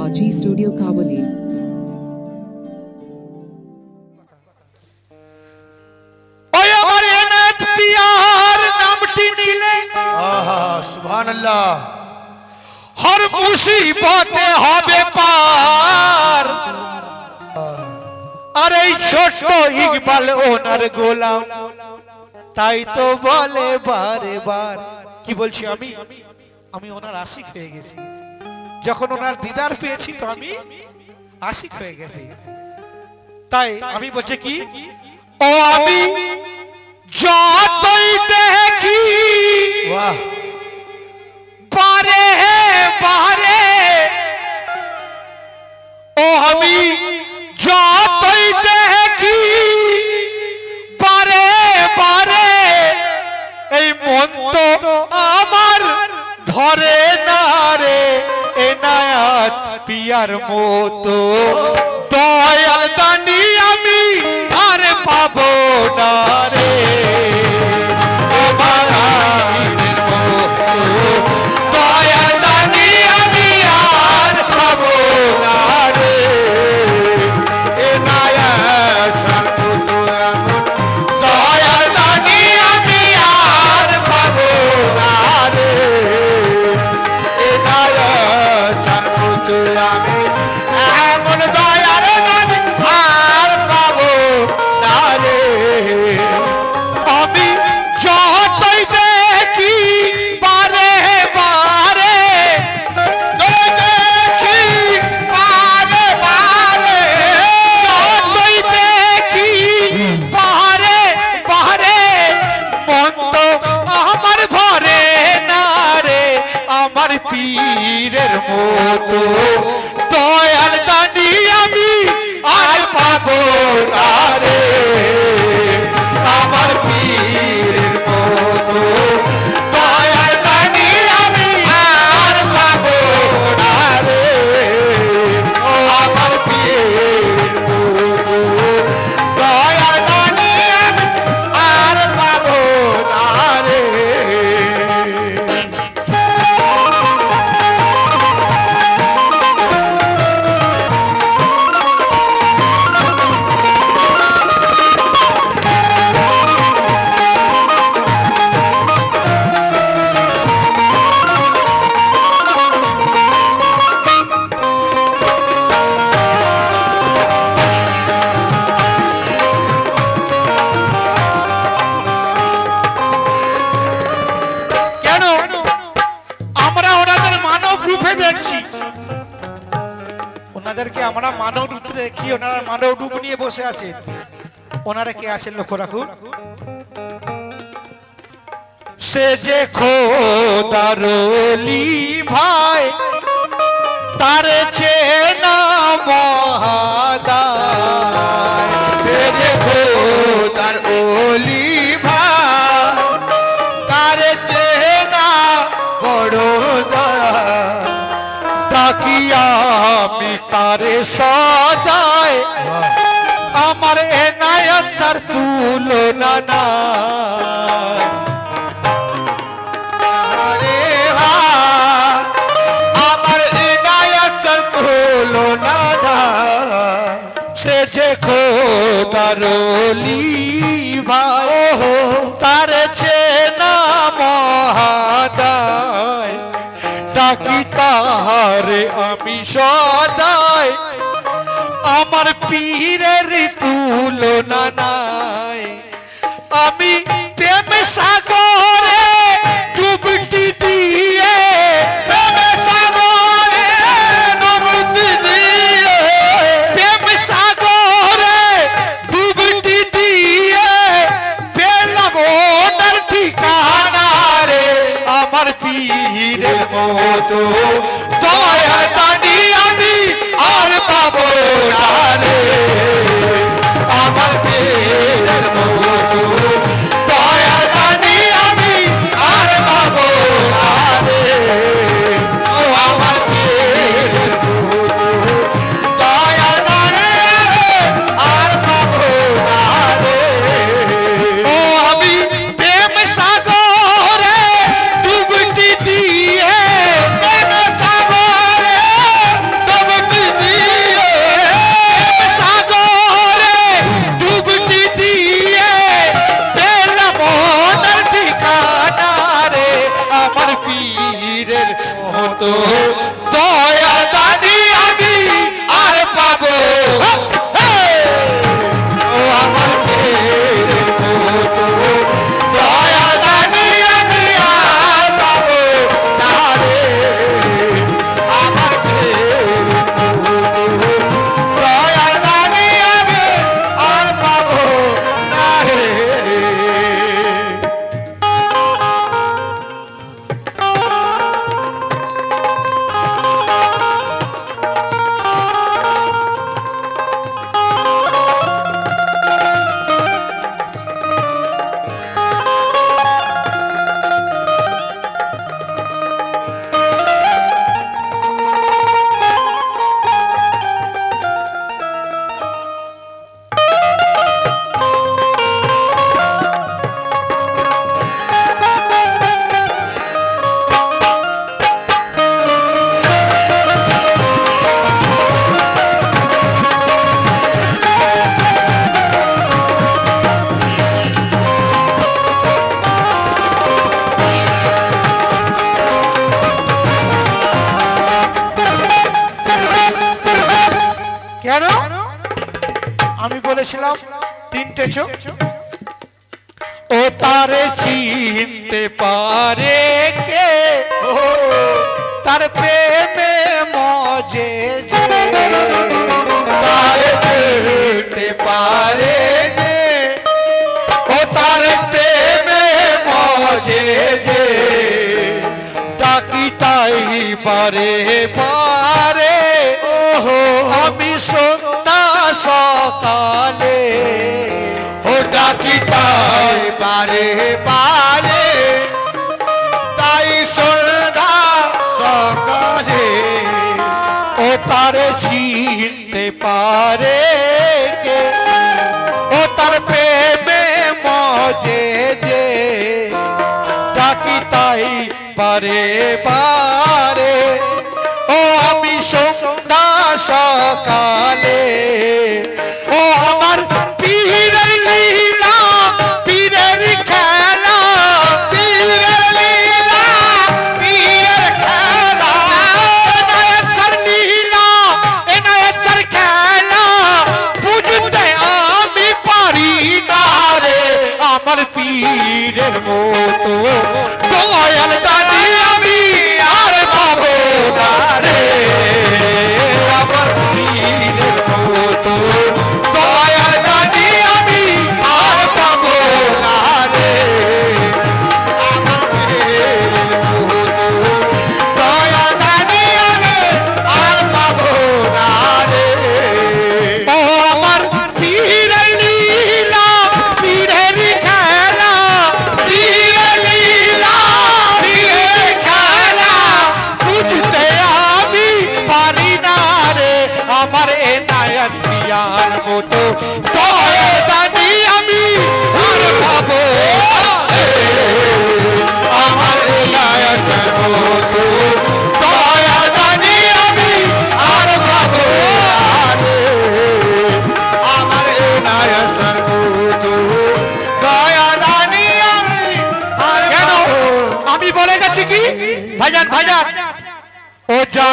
Baji Studio Kawali. হর মুসিবতে হবে পার আর এই ছোট ইকবাল ওনার গোলাম তাই তো বলে বারে বার কি বলছি আমি? আমি ওনার আশিক হয়ে গেছি। যখন ওনার দিদার পেয়েছি তো আমি আশিক হয়ে গেছি। তাই আমি বলছি কি? ও আমি যতই দেখি বারে বারে। ও আমি যতই দেখি বারে বারে। এই মন তো আমার ধরে। পিয়ার মতো। দয়াল দানি মতো দয়াল দানি আমি আর পাবো না দেখি ওনারা মানব রূপ নিয়ে বসে আছে। ওনারা কে আছেন লক্ষ্য রাখুন। সে যে খোদারলি ভাই, তার চেনা মহাদায়। সে যে খোদার ওলি ভাই, তার চেনা সার তুলনা না আমার ভাই তার চেনা মহাদায়। ডাকি তাহারে আমি সদায় আমার পীরের তুলনা নাই আমি প্রেম সাগরে ডুবটি দিয়ে, প্রেম সাগরে ডুবটি দিয়ে, প্রেম সাগরে ডুবটি দিয়ে, পেলাম ওনার ঠিকানা রে। আমার পীরের মতো আর প্রেমে মজে যে তারে চিনতে পারে যে ও তার প্রেমে মজে যে ডাকি তাই পারে পারে ওহো আমি সন্ধ্যা সকালে ও ডাকি তাই পারে ও চিনতে পারে কে? ও তার প্রেমে মজে যে, ডাকি তাই পারে পারে ও আমি সন্ধ্যা সকালে, ও আমার আমার পীরের মতো।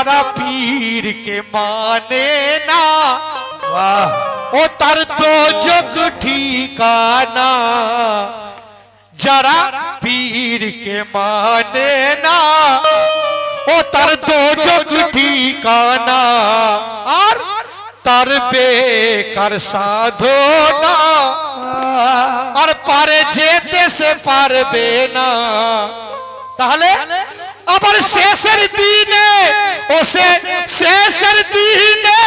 ও যারা পীরকে মানে না वाह। ও তার তো যোগ ঠিকানা যারা পীরকে মানে না ও তার তো যোগ ঠিকানা আর তার বেকার সাধনা আর পারে যেতে সে পারবে না তাহলে আবার শেষের দিনে ও সে শেষের দিনে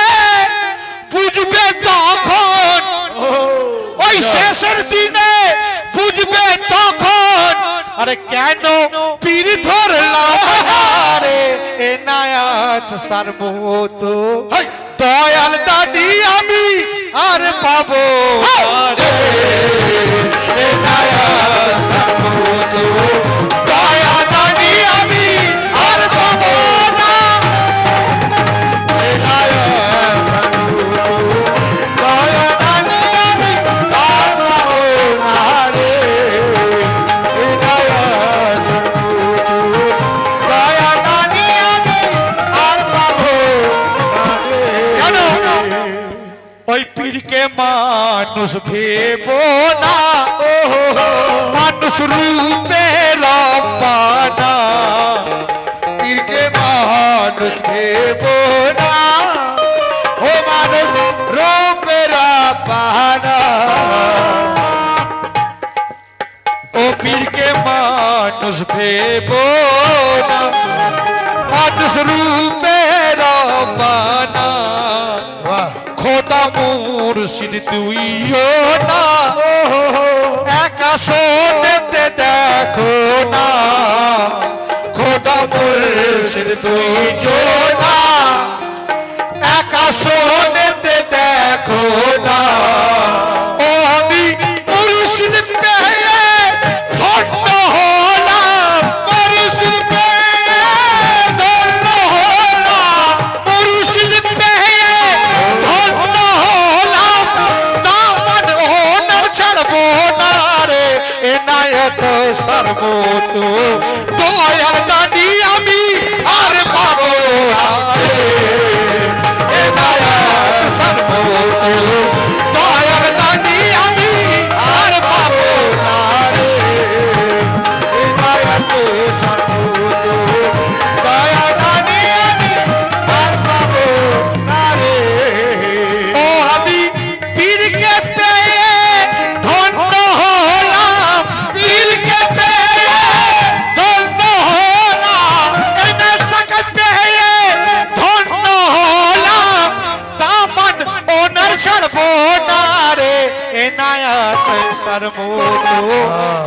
বুঝবে তখন ওই শেষের দিনে বুঝবে তখন আরে কেন পীর ধরলাম রে এ নায়াত সারমত দয়াল দাদি আমি আর পাবো। রে এ मानुष भेबो ना ओहो मानुष रूपे लंबाना पीर के मानुष भेबो ना हो मानुष रूपे लंबाना ओ पीर के मानुष भेबो ना मानुष रूपे लंबाना খোদা মুর্শিদ তুইও না একা শোনেতে দেখো না। খোদা মুর্শিদ তুইও না একা শোনেতে দেখো না। ও আমি মুর্শিদ সর্বত দয়াল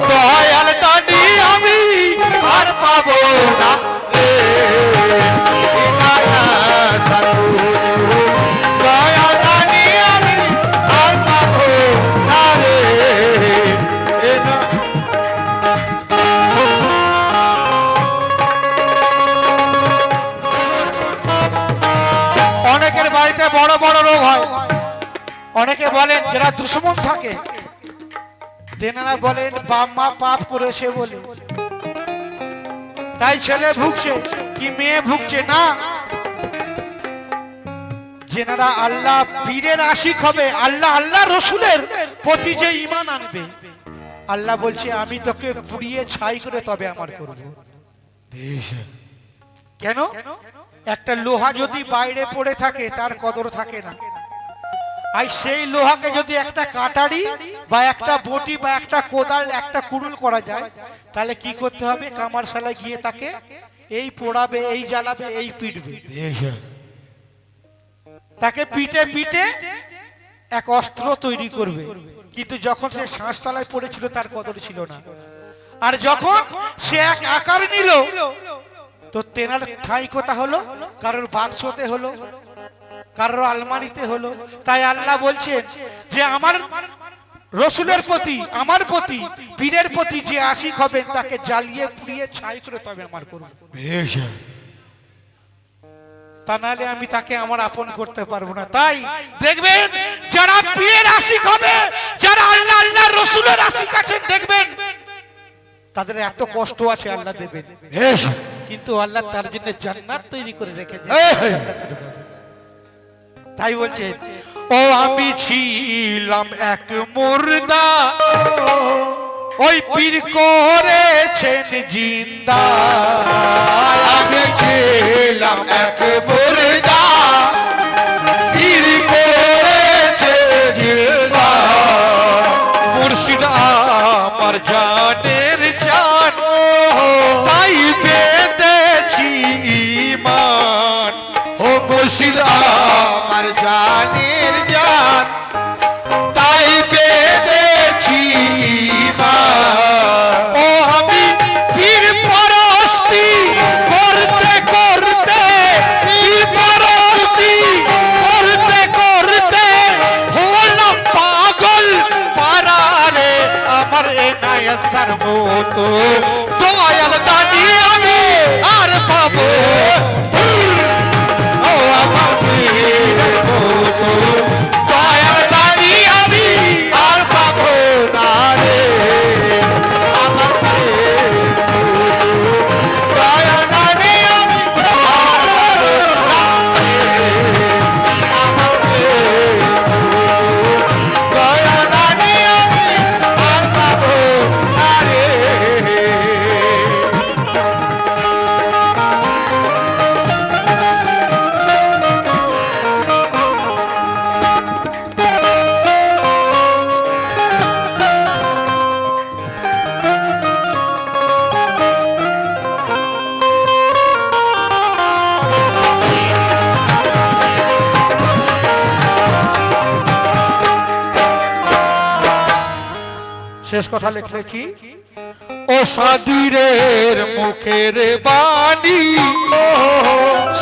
দয়াল আমি আর পাবো না। অনেকের বাড়িতে বড় বড় রোগ হয়। অনেকে বলেন, যারা দুশ্মন থাকে তেনারা বলেন, বাপ মা পাপ করেছে বলে। তাই ছেলে ভুগছে, কি মেয়ে ভুগছে না? যেনারা আল্লাহ পীরের আশিক হবে, আল্লাহ আল্লাহ রসুলের প্রতি যে ইমান আনবে। আল্লাহ বলছে, আমি তোকে পুড়িয়ে ছাই করে তবে আমার করব। কেন? একটা লোহা যদি বাইরে পড়ে থাকে, তার কদর থাকে না। আর সেই লোহাকে যদি একটা কাটারি বা একটা বটি বা একটা কোদাল একটা কুড়ুল করা যায় তাহলে কি করতে হবে? কামারশালায় গিয়ে তাকে এই পোড়াবে এই জ্বালাবে এই পিটবে। তাকে পিটে পিটে এক অস্ত্র তৈরি করবে। কিন্তু যখন সে শ্বাসতলায় পড়েছিল তার কদর ছিল না। আর যখন সে এক আকার নিল তো তেনার ঠাই কথা হলো? কারোর বাক্সতে হলো। কারোর আলমারিতে হলো। তাই আল্লাহ বলছেন যে আমার রসুলের প্রতি আমার প্রতি পীরের প্রতি যে আশিক হবেন তাকে জ্বালিয়ে পুড়িয়ে ছাই করে তবে আমার করব। তা নাহলে আমি তাকে আমার আপন করতে পারব না। তাই দেখবেন যারা পীরের আশিক হবে যারা আল্লাহ আল্লাহ রসুলের আশিক আছেন দেখবেন তাদের এত কষ্ট আছে আল্লাহ দেবেন। কিন্তু আল্লাহ তার জন্য জান্নাত তৈরি করে রেখেছে তাই বলছে, ও, আমি ছিলাম এক মুর্দা। ওই পীর করেছেন জিন্দা। আমি ছিলাম এক মুর্দা। ও শেষ কথা লিখলে কি? ও সাদিরের মুখের বাণী,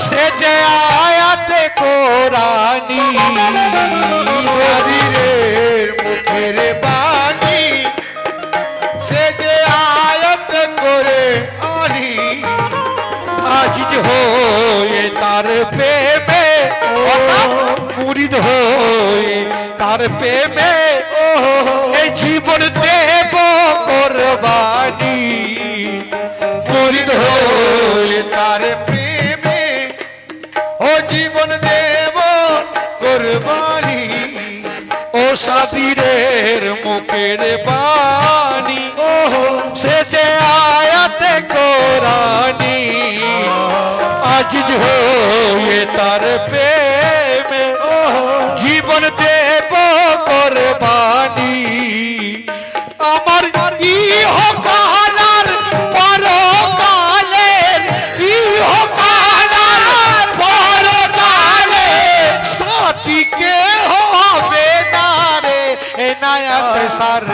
সে যে আয়াতে কোরআনি শরীরের মুখের বাণী, সে যে আয়ত করে আনি, আজ যে হয়ে তার প্রেমে মুরিদ হয়ে তার প্রেমে, এই জীবন দেব তার প্রেমে ও জীবন দেব কোরবানি। ও সাবিরের মুখের বাণী। সে যে আয়াতে কোরআনি। আজ হয়ে তার প্রেমে জীবন দেব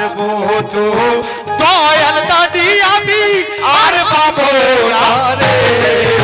সারবো দয়াল দাদি আমি আর পাবো না রে।